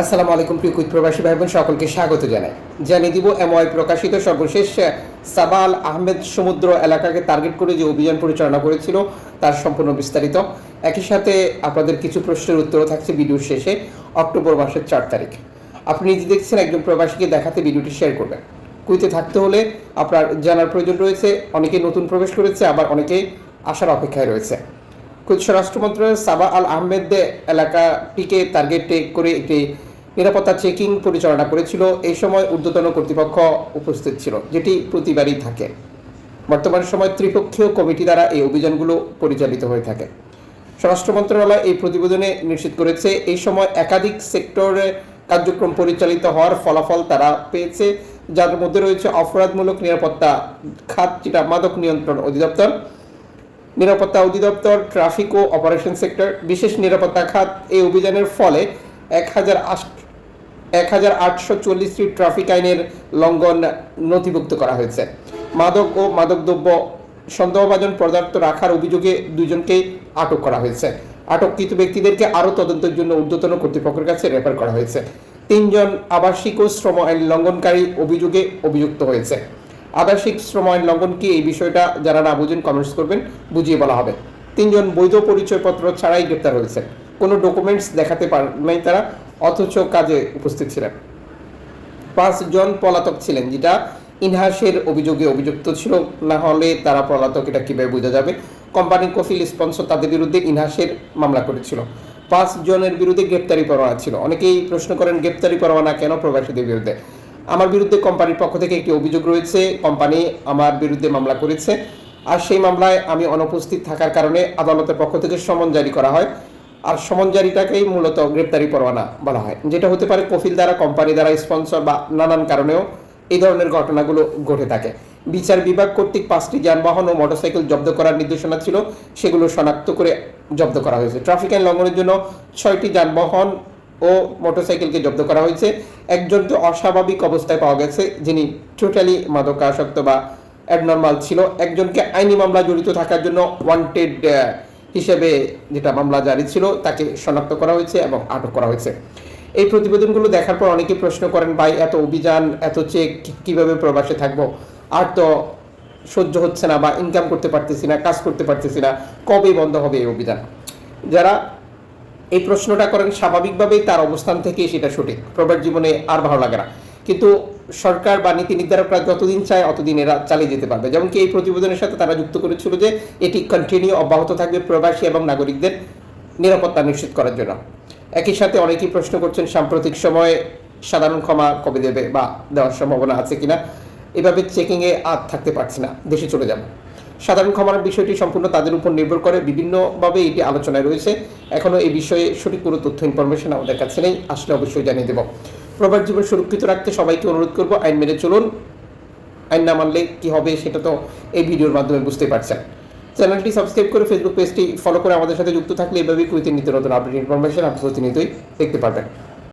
আসসালামু আলাইকুম প্রিয় কুইত প্রবাসী ভাই বোন সকলকে স্বাগত জানাই। জানিয়ে দিব এমওয়াই প্রকাশিত সর্বশেষ সাবাল আহমেদ সমুদ্র এলাকাকে টার্গেট করে যে অভিযান পরিচালনা করেছিল, তার সম্পূর্ণ বিস্তারিত। একই সাথে আপনাদের কিছু প্রশ্নের উত্তরও থাকছে ভিডিওর শেষে, অক্টোবর মাসের চার তারিখ। আপনি নিজে দেখছেন, একজন প্রবাসীকে দেখাতে ভিডিওটি শেয়ার করবেন। কুইতে থাকতে হলে আপনার জানার প্রয়োজন রয়েছে, অনেকে নতুন প্রবেশ করেছে, আবার অনেকে আসার অপেক্ষায় রয়েছে। কুয়েত স্বরাষ্ট্র মন্ত্রণালয়ের সাবা আল আহমেদ এলাকাটিকে টার্গেট করে একটি নিরাপত্তা চেকিং পরিচালনা করেছিল। এই সময় ঊর্ধ্বতন কর্তৃপক্ষ উপস্থিত ছিল, যেটি প্রতিবারই থাকে। বর্তমান সময় ত্রিপক্ষীয় কমিটি দ্বারা এই অভিযানগুলো পরিচালিত হয়ে থাকে। স্বরাষ্ট্র মন্ত্রণালয় এই প্রতিবেদনে নিশ্চিত করেছে এই সময় একাধিক সেক্টরে কার্যক্রম পরিচালিত হওয়ার ফলাফল তারা পেয়েছে, যার মধ্যে রয়েছে অপরাধমূলক নিরাপত্তা খাত যেটা মাদক নিয়ন্ত্রণ অধিদপ্তর নিরাপত্তা অধিদপ্তর, ট্রাফিক ও অপারেশন সেক্টর, বিশেষ নিরাপত্তা খাত এই অভিযানের ফলে এক হাজার এক হাজার আটশো চল্লিশটি ট্রাফিক আইনের লঙ্ঘন নথিভুক্ত করা হয়েছে। মাদক ও মাদকদ্রব্য সন্দেহভাজন পদার্থ রাখার অভিযোগে দুজনকেই আটক করা হয়েছে। আটককৃত ব্যক্তিদেরকে আরও তদন্তের জন্য ঊর্ধ্বতন কর্তৃপক্ষের কাছে রেফার করা হয়েছে। তিনজন আবাসিক ও শ্রম আইন লঙ্ঘনকারী অভিযোগে অভিযুক্ত হয়েছে। আবাসিক শ্রম আইন লঙ্ঘন কি? এই বিষয়টা যারা না বুঝেন কমেন্টস করবেন, বুঝিয়ে বলা হবে। তিনজন বৈধ পরিচয়পত্র ছাড়াই গ্রেপ্তার হয়েছে। কোনো ডকুমেন্টস দেখাতে পার নাই তারা, অথচ কাজে উপস্থিত ছিলেন। পাঁচজন পলাতক ছিলেন, যেটা ইনহাসের অভিযোগে অভিযুক্ত ছিল। না হলে তারা পলাতক, এটা কীভাবে বোঝা যাবে? কোম্পানির কফিল স্পন্সর তাদের বিরুদ্ধে ইনহাসের মামলা করেছিল। পাঁচ জনের বিরুদ্ধে গ্রেপ্তারি পরোয়ানা ছিল। অনেকেই প্রশ্ন করেন, গ্রেপ্তারি পরোয়ানা কেন প্রবাসীদের বিরুদ্ধে? আমার বিরুদ্ধে কোম্পানির পক্ষ থেকে একটি অভিযোগ রয়েছে, কোম্পানি আমার বিরুদ্ধে মামলা করেছে। আর সেই মামলায় আমি অনুপস্থিত থাকার কারণে আদালতের পক্ষ থেকে সমন জারি করা হয়। আর সমন জারিটাকেই মূলত গ্রেপ্তারি পরোয়ানা বলা হয়। যেটা হতে পারে কফিল দ্বারা, কোম্পানি দ্বারা স্পন্সর বা নানান কারণেও এই ধরনের ঘটনাগুলো ঘটে থাকে। বিচার বিভাগ কর্তৃক পাঁচটি যানবাহন ও মোটরসাইকেল জব্দ করার নির্দেশনা ছিল। সেগুলো শনাক্ত করে জব্দ করা হয়েছে। ট্রাফিক আইন লঙ্ঘনের জন্য ছয়টি যানবাহন ও মোটরসাইকেলকে জব্দ করা হয়েছে। একজনকে অস্বাভাবিক অবস্থায় পাওয়া গেছে, যিনি টোটালি মাদকাসক্ত বা অ্যাবনর্মাল ছিল। একজনকে আইনি মামলা জড়িত থাকার জন্য ওয়ান্টেড হিসেবে যেটা মামলা জারি ছিল, তাকে শনাক্ত করা হয়েছে এবং আটক করা হয়েছে। এই প্রতিবেদনগুলো দেখার পর অনেকে প্রশ্ন করেন, ভাই, এত অভিযান, এত চেক কীভাবে প্রবাসে থাকব? আর তো সহ্য হচ্ছে না বা ইনকাম করতে পারতেছি না, কাজ করতে পারতেছি না, কবে বন্ধ হবে এই অভিযান? যারা এই প্রশ্নটা করেন স্বাভাবিকভাবেই তার অবস্থান থেকে সেটা সঠিক। প্রবাস জীবনে আর ভালো লাগে না। কিন্তু সরকার বা নীতি নির্ধারকরা যতদিন চায় অতদিন এরা চালিয়ে যেতে পারবে। যেমন কি এই প্রতিবেদনের সাথে তারা যুক্ত করেছিল যে এটি কন্টিনিউ অব্যাহত থাকবে প্রবাসী এবং নাগরিকদের নিরাপত্তা নিশ্চিত করার জন্য। একই সাথে অনেকেই প্রশ্ন করছেন, সাম্প্রতিক সময়ে সাধারণ ক্ষমা কবে দেবে বা দেওয়ার সম্ভাবনা আছে কিনা? এভাবে চেকিংয়ে আর থাকতে পারছি না। দেশে চলে যাব। সাধারণ ক্ষমার বিষয়টি সম্পূর্ণ তাদের উপর নির্ভর করে। বিভিন্নভাবে এটি আলোচনায় রয়েছে। এখনও এই বিষয়ে সঠিক কোনো তথ্য ইনফরমেশন আমাদের কাছে নেই। আসলে অবশ্যই জানিয়ে দেব। প্রবাস জীবন সুরক্ষিত রাখতে সবাইকে অনুরোধ করব, আইন মেনে চলুন। আইন না মানলে কী হবে সেটা তো এই ভিডিওর মাধ্যমে বুঝতে পারছেন। চ্যানেলটি সাবস্ক্রাইব করে ফেসবুক পেজটি ফলো করে আমাদের সাথে যুক্ত থাকলে এভাবেই নিত্য নতুন আপডেট ইনফরমেশন আপনি প্রতিনিয়তই দেখতে পারবেন।